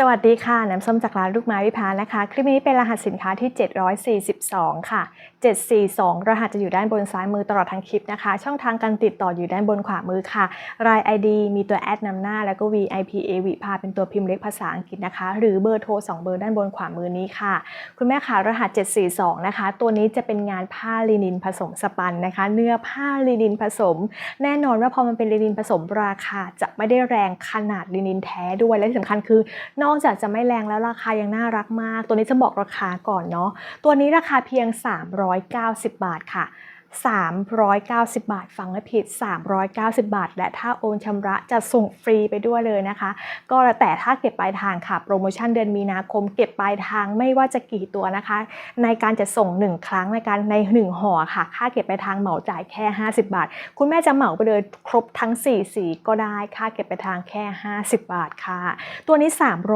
สวัสดีค่ะ น้ำส้มจากร้านลูกไม้วิพานะคะ คลิปนี้เป็นรหัสสินค้าที่ 742 ค่ะ 742 รหัสจะอยู่ด้านบนซ้ายมือตลอดทั้งคลิปนะคะ ช่องทางการติดต่ออยู่ด้านบนขวามือค่ะ ราย ID มีตัวแอดนำหน้า แล้วก็ VIPA วิภาเป็นตัวพิมพ์เล็กภาษาอังกฤษนะคะ หรือเบอร์โทร 2 เบอร์ด้านบนขวามือนี้ค่ะ คุณแม่ค่ะรหัส 742 นะคะ ตัวนี้จะเป็นงานผ้าลินินผสมสปันนะคะ เนื้อผ้าลินินผสม แน่นอนว่าพอมันเป็นลินินผสมราคาจะไม่ได้แรงขนาดลินินแท้ด้วยและที่สำคัญคือนอกจากจะไม่แรงแล้วราคายังน่ารักมาก ตัวนี้จะบอกราคาก่อนเนาะตัวนี้ราคาเพียง 390 บาทค่ะ 390 บาท ฟังไม่ผิด 390 บาท และถ้าโอนชำระจะส่งฟรีไปด้วยเลยนะคะ ก็แต่ถ้าเก็บปลายทางค่ะโปรโมชั่นเดือนมีนาคม เก็บปลายทางไม่ว่าจะกี่ตัวนะคะ ในการจะส่ง 1 ครั้งในการใน 1ห่อค่ะ ค่าเก็บปลายทางเหมาจ่ายแค่ 50 บาท คุณแม่จะเหมาไปเลยครบทั้ง 4 สีก็ได้ค่าเก็บปลายทางแค่ 50 บาทค่ะ ตัวนี้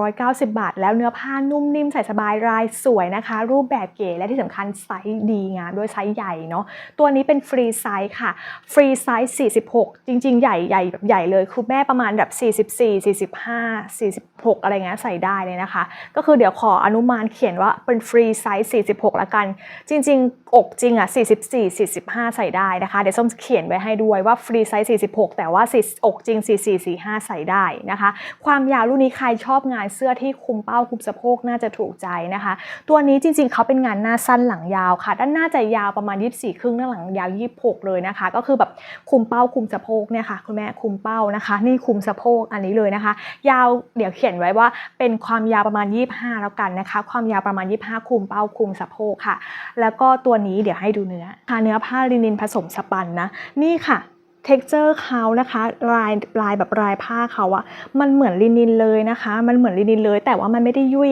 390 บาท แล้วเนื้อผ้านุ่มนิ่มใส่สบายลายสวยนะคะ รูปแบบเก๋และที่สำคัญไซส์ดีงามด้วยไซส์ใหญ่เนาะตัวนี้เป็นฟรีไซส์ค่ะ ฟรีไซส์ 46 จริง ๆ ใหญ่ใหญ่แบบใหญ่เลย คือแม่ประมาณแบบ 44 45 46 อะไรเงี้ยใส่ได้เลยนะคะ ก็คือเดี๋ยวขออนุมานเขียนว่าเป็นฟรีไซส์ 46 ละกัน จริง ๆ อกจริงอะ 44 45 ใส่ได้นะคะ เดี๋ยวส้มเขียนไว้ให้ด้วยว่าฟรีไซส์ 46 แต่ว่าอกจริง 44 45 ใส่ได้นะคะ ความยาวรุ่นนี้ใครชอบงานเสื้อที่คุมเป้าคุมสะโพกน่าจะถูกใจนะคะ ตัวนี้จริง ๆเขาเป็นงานหน้าสั้นหลังยาวค่ะ ด้านหน้าจะยาวประมาณ 24 ครึ่งด้านหลังยาว26เลยนะคะ ก็คือแบบคุมเป้าคุมสะโพกเนี่ยค่ะคุณแม่คุมเป้านะคะ นี่คุมสะโพกอันนี้เลยนะคะ ยาวเดี๋ยวเขียนไว้ว่าเป็นความยาวประมาณ 25 แล้วกันนะคะ ความยาวประมาณ 25 คุมเป้าคุมสะโพกค่ะ แล้วก็ตัวนี้เดี๋ยวให้ดูเนื้อค่ะเนื้อผ้าลินินผสมสปันนะนี่ค่ะเท็กเจอร์เขานะคะลายลายแบบลายผ้าเขาอะมันเหมือนลินินเลยนะคะ มันเหมือนลินินเลย แต่ว่ามันไม่ได้ยุ่ย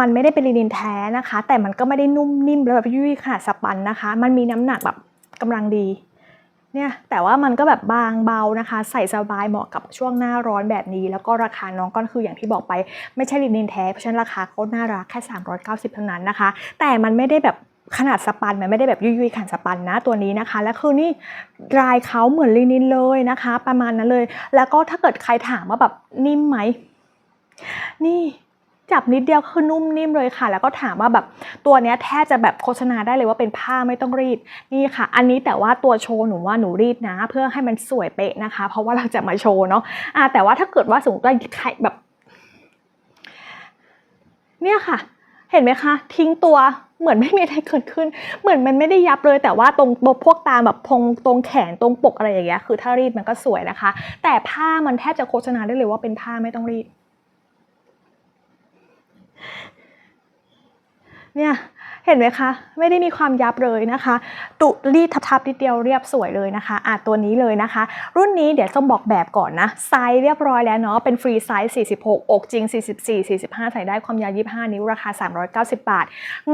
มันไม่ได้เป็นลินินแท้นะคะ แต่มันก็ไม่ได้นุ่มนิ่มแล้วแบบยุ่ยขนาดสปันนะคะ มันมีน้ำหนักแบบ กำลังดีเนี่ยแต่ว่ามันก็แบบบางเบานะคะ ใส่สบายเหมาะกับช่วงหน้าร้อนแบบนี้ แล้วก็ราคาน้องก็คืออย่างที่บอกไป ไม่ใช่ลินินแท้ เพราะฉะนั้นราคาก็น่ารักแค่ 390เท่านั้นนะคะ แต่มันไม่ได้แบบขนาดสปันมันไม่ได้แบบยุ่ยๆขนาดสปันนะตัวนี้นะคะ และคือนี่ลายเขาเหมือนลินินเลยนะคะ ประมาณนั้นเลย แล้วก็ถ้าเกิดใครถามว่าแบบนิ่มไหมนี่ จับนิดเดียวคือนุ่มนิ่มเลยค่ะ แล้วก็ถามว่าแบบตัวเนี้ยแทบจะแบบโฆษณาได้เลยว่าเป็นผ้าไม่ต้องรีดนี่ค่ะ อันนี้แต่ว่าตัวโชว์หนูว่าหนูรีดนะ เพื่อให้มันสวยเป๊ะนะคะ เพราะว่าเราจะมาโชว์เนาะอ่าแต่ว่าถ้าเกิดว่าสมมติว่าใครแบบ เนี่ยค่ะ เห็นไหมคะ ทิ้งตัวเหมือนไม่มีอะไรเกิดขึ้น เหมือนมันไม่ได้ยับเลย แต่ว่าตรงพวกตามแบบพงตรงแขนตรงปกอะไรอย่างเงี้ยคือถ้ารีดมันก็สวยนะคะ แต่ผ้ามันแทบจะโฆษณาได้เลยว่าเป็นผ้าไม่ต้องรีด เนี่ยเห็นไหมคะ ไม่ได้มีความยับเลยนะคะ ตุรีดทับๆนิดเดียวเรียบสวยเลยนะคะอะตัวนี้เลยนะคะ รุ่นนี้เดี๋ยวต้องบอกแบบก่อนนะ ไซส์เรียบร้อยแล้วเนาะ เป็นฟรีไซส์ 46 อกจริง 44 45 ใส่ได้ความยาว 25 นิ้วราคา 390 บาท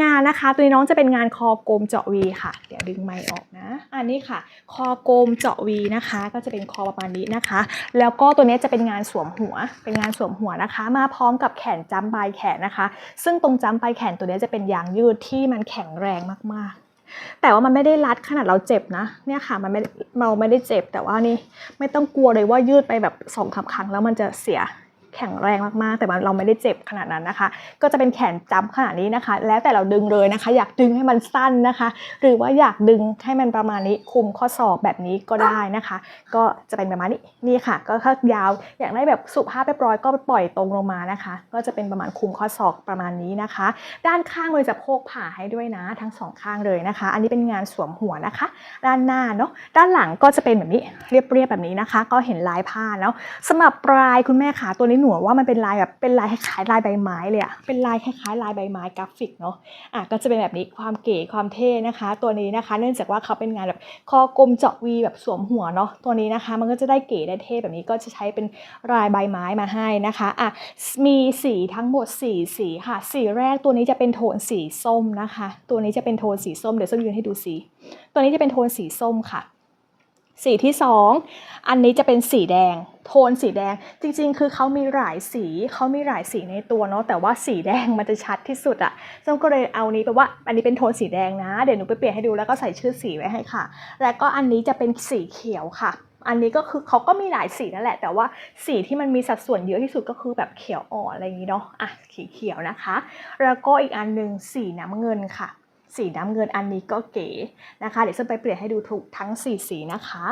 งานนะคะ ตัวนี้น้องจะเป็นงานคอกลมเจาะวีค่ะ เดี๋ยวดึงไม้ออกนะ อันนี้ค่ะ คอกลมเจาะวีนะคะ ก็จะเป็นคอประมาณนี้นะคะ แล้วก็ตัวนี้จะเป็นงานสวมหัว เป็นงานสวมหัวนะคะ มาพร้อมกับแขนจ้ำปลายแขนนะคะ ซึ่งตรงจ้ำปลายแขนตัวนี้จะเป็นยางยืดที่มันแข็งแรงมากๆ แต่ว่ามันไม่ได้รัดขนาดเราเจ็บนะ เนี่ยค่ะมันไม่เราไม่ได้เจ็บแต่ว่านี่ไม่ต้องกลัวเลยว่ายืดไปแบบสองสาครั้งแล้วมันจะเสีย แข็งแรงมากๆ แต่เราไม่ได้เจ็บขนาดนั้นนะคะ ก็จะเป็นแขนจ้ำขนาดนี้นะคะ แล้วแต่เราดึงเลยนะคะ อยากดึงให้มันสั้นนะคะ หรือว่าอยากดึงให้มันประมาณนี้คุมข้อศอกแบบนี้ก็ได้นะคะ ก็จะเป็นประมาณนี้นี่ค่ะ ก็ถ้ายาวอยากได้แบบสุภาพเรียบร้อยก็ปล่อยตรงลงมานะคะ ก็จะเป็นประมาณคุมข้อศอกประมาณนี้นะคะ ด้านข้างเลยจะโพกผ่าให้ด้วยนะทั้งสองข้างเลยนะคะ อันนี้เป็นงานสวมหัวนะคะ ด้านหน้าเนาะด้านหลังก็จะเป็นแบบนี้เรียบๆแบบนี้นะคะ ก็เห็นลายผ้าแล้วสำหรับปลายคุณแม่ขาตัวนี้หนูว่ามันเป็นลายแบบเป็นลายคล้ายๆลายใบไม้เลยอะเป็นลายคล้ายๆลายใบไม้กราฟิกเนาะอะก็จะเป็นแบบนี้ความเก๋ความเท่นะคะ ตัวนี้นะคะ เนื่องจากว่าเขาเป็นงานแบบคอกลมเจาะวีแบบสวมหัวเนาะตัวนี้นะคะ มันก็จะได้เก๋ได้เท่แบบนี้ก็จะใช้เป็นลายใบไม้มาให้นะคะอะมีสีทั้งหมดสีสีค่ะสีแรกตัวนี้จะเป็นโทนสีส้มนะคะ ตัวนี้จะเป็นโทนสีส้มเดี๋ยวส้มยืนให้ดูสีตัวนี้จะเป็นโทนสีส้มค่ะ สีที่สองอันนี้จะเป็นสีแดง โทนสีแดง จริง ๆ คือเขามีหลายสีเขามีหลายสีในตัวเนาะแต่ว่าสีแดงมันจะชัดที่สุดอะส้มก็เลยเอานี้ไปว่าอันนี้เป็นโทนสีแดงนะ เดี๋ยวหนูไปเปลี่ยนให้ดูแล้วก็ใส่ชื่อสีไว้ให้ค่ะ แล้วก็อันนี้จะเป็นสีเขียวค่ะ อันนี้ก็คือเขาก็มีหลายสีนั่นแหละ แต่ว่าสีที่มันมีสัดส่วนเยอะที่สุดก็คือแบบเขียวอ่อนอะไรอย่างนี้เนาะอะขีเขียวนะคะ แล้วก็อีกอันหนึ่งสีน้ำเงินค่ะสีน้ำเงินอันนี้ก็เก๋นะคะ เดี๋ยวฉันไปเปลี่ยนให้ดูถูกทั้งสีสีนะคะ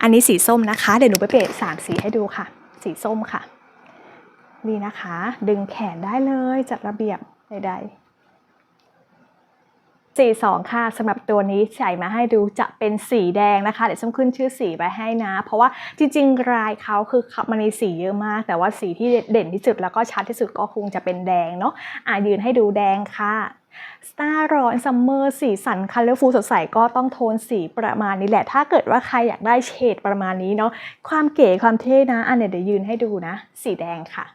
อันนี้สีส้มนะคะ เดี๋ยวหนูไปเปลี่ยนสามสีให้ดูค่ะ สีส้มค่ะ นี่นะคะ ดึงแขนได้เลยจัดระเบียบใดๆสีสองค่ะสำหรับตัวนี้ใส่มาให้ดูจะเป็นสีแดงนะคะ เดี๋ยวส้มขึ้นชื่อสีไปให้นะ เพราะว่าจริงๆ รายเขาคือมันมีสีเยอะมาก แต่ว่าสีที่เด่นที่สุดแล้วก็ชัดที่สุดก็คงจะเป็นแดงเนาะอะยืนให้ดูแดงค่ะ สตาร์ร้อนซัมเมอร์สีสันคัลเลอร์ฟูสดใสก็ต้องโทนสีประมาณนี้แหละ ถ้าเกิดว่าใครอยากได้เฉดประมาณนี้เนาะความเก๋ความเท่นะ อันเนี้ยเดี๋ยวยืนให้ดูนะ สีแดงค่ะ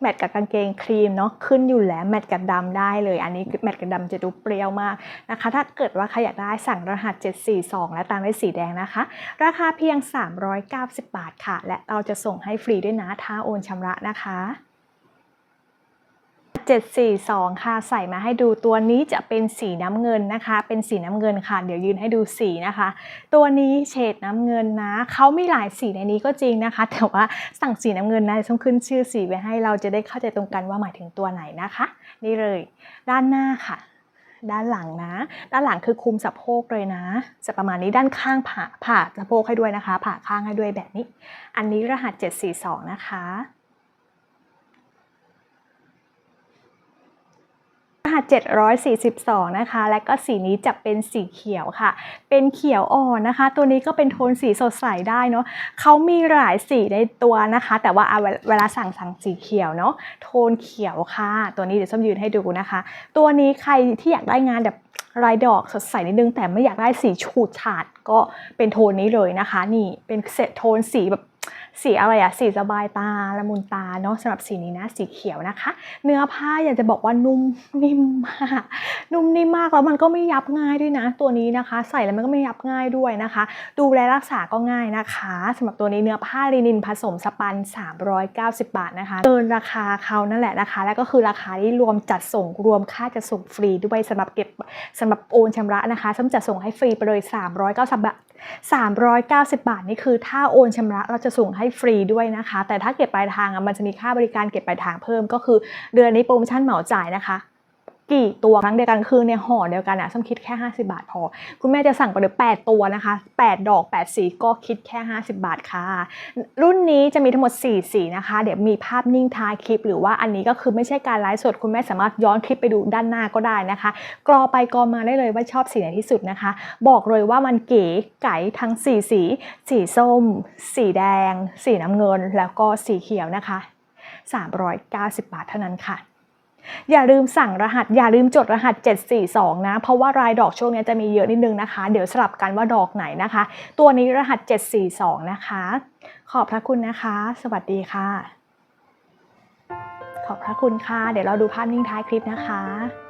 แมทกับกางเกงครีมเนาะขึ้นอยู่แล้วแมทกับดำได้เลย อันนี้แมทกับดำจะดูเปรี้ยวมากนะคะ ถ้าเกิดว่าใครอยากได้สั่งรหัส 742 และตามด้วยสีแดงนะคะ ราคาเพียง 390 บาทค่ะ และเราจะส่งให้ฟรีด้วยนะถ้าโอนชำระนะคะ 742 ค่ะ ใส่มาให้ดูตัวนี้จะเป็นสีน้ำเงินนะคะ เป็นสีน้ำเงินค่ะ เดี๋ยวยืนให้ดูสีนะคะ ตัวนี้เฉดน้ำเงินนะเขามีหลายสีในนี้ก็จริงนะคะ แต่ว่าสั่งสีน้ำเงินนะต้องขึ้นชื่อสีไว้ให้เราจะได้เข้าใจตรงกันว่าหมายถึงตัวไหนนะคะ นี่เลย ด้านหน้าค่ะด้านหลังนะ ด้านหลังคือคุมสะโพกเลยนะ จะประมาณนี้ด้านข้างผ่าผ่าสะโพกให้ด้วยนะคะ ผ่าข้างให้ด้วยแบบนี้ อันนี้รหัส 742 นะคะ ร หัส 742 นะคะ และก็สีนี้จะเป็นสีเขียวค่ะ เป็นเขียวอ่อนนะคะ ตัวนี้ก็เป็นโทนสีสดใสได้เนาะเขามีหลายสีในตัวนะคะ แต่ว่าเอาเวลาสั่งสั่งสีเขียวเนาะโทนเขียวค่ะ ตัวนี้เดี๋ยวส้มยืนให้ดูนะคะ ตัวนี้ใครที่อยากได้งานแบบลายดอกสดใสนิดนึง แต่ไม่อยากได้สีฉูดฉาดก็เป็นโทนนี้เลยนะคะ นี่เป็นเซตโทนสีแบบ สีอะไรอะสีสบายตาละมุนตาเนาะสำหรับสีนี้นะสีเขียวนะคะ เนื้อผ้าอยากจะบอกว่านุ่มนิ่มมากนุ่มนิ่มมากแล้วมันก็ไม่ยับง่ายด้วยนะ ตัวนี้นะคะ ใส่แล้วมันก็ไม่ยับง่ายด้วยนะคะ ดูแลรักษาก็ง่ายนะคะสำหรับตัวนี้เนื้อผ้าลินินผสมสปัน 390 บาทนะคะเกินราคาเขานั่นแหละนะคะ แล้วก็คือราคาที่รวมจัดส่งรวมค่าจะส่งฟรีด้วยสำหรับเก็บสำหรับโอนชำระนะคะส้มจะส่งให้ฟรีไปเลย390บาท390 บาทนี่คือถ้าโอนชำระเราจะส่งให้ฟรีด้วยนะคะ แต่ถ้าเก็บปลายทางมันจะมีค่าบริการเก็บปลายทางเพิ่มก็คือเดือนนี้โปรโมชั่นเหมาจ่ายนะคะ กี่ตัวครั้งเดียวกันคือในห่อเดียวกันอะส้มคิดแค่ 50 บาทพอ คุณแม่จะสั่งไปเลย8ตัวนะคะ 8 ดอก 8 สีก็คิดแค่ 50 บาทค่ะ รุ่นนี้จะมีทั้งหมด 4 สีนะคะ เดี๋ยวมีภาพนิ่งท้ายคลิป หรือว่าอันนี้ก็คือไม่ใช่การไลฟ์สดคุณแม่สามารถย้อนคลิปไปดูด้านหน้าก็ได้นะคะ กรอไปกรอมาได้เลยว่าชอบสีไหนที่สุดนะคะ บอกเลยว่ามันเก๋ไก๋ทั้ง 4 สี สีส้ม สีแดง สีน้ำเงิน แล้วก็สีเขียวนะคะ 390 บาทเท่านั้นค่ะ อย่าลืมสั่งรหัส อย่าลืมจดรหัส 742 นะ เพราะว่ารายดอกช่วงนี้จะมีเยอะนิดนึงนะคะ เดี๋ยวสลับกันว่าดอกไหนนะคะ ตัวนี้รหัส 742 นะคะ ขอบพระคุณนะคะ สวัสดีค่ะ ขอบพระคุณค่ะ เดี๋ยวเราดูภาพนิ่งท้ายคลิปนะคะ